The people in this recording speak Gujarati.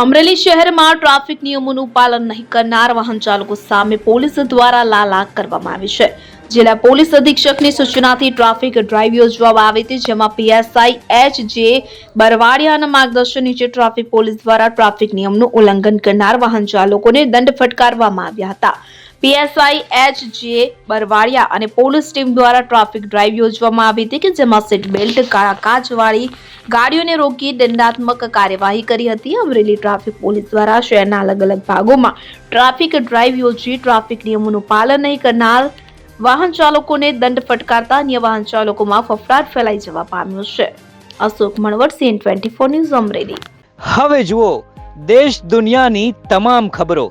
અમરેલી શહેરમાં ટ્રાફિક નિયમોનું પાલન નહીં કરનાર વાહન ચાલકો સામે પોલીસ દ્વારા લાલાક કરવામાં આવી છે. જિલ્લા પોલીસ અધિક્ષકની સૂચનાથી ટ્રાફિક ડ્રાઈવ યોજવામાં આવી હતી જેમાં પીએસઆઈ એચ જે બરવાડિયાના માર્ગદર્શન નીચે ટ્રાફિક પોલીસ દ્વારા ટ્રાફિક નિયમનું ઉલ્લંઘન કરનાર વાહન ચાલકોને દંડ ફટકારવામાં આવ્યા હતા. પીએસઆઈ એચ જે બરવાડિયા અને પોલીસ ટીમ દ્વારા ટ્રાફિક ડ્રાઈવ યોજવામાં આવી હતી કે જેમાં સીટ બેલ્ટ કાચવાળી ગાડીઓને રોકી દંડાત્મક કાર્યવાહી કરી હતી. અમરેલી ટ્રાફિક પોલીસ દ્વારા શહેરના અલગ અલગ ભાગોમાં ટ્રાફિક ડ્રાઈવ યોજી ટ્રાફિક નિયમોનું પાલન નહીં કરનાર વાહન ચાલકોને દંડ ફટકારતા અન્ય વાહન ચાલકોમાં ફફડાટ ફેલાઈ જવા પામ્યો છે. Ashok Manvar CN twenty four news, Amreli. હવે જુઓ, દેશ દુનિયાની તમામ ખબરો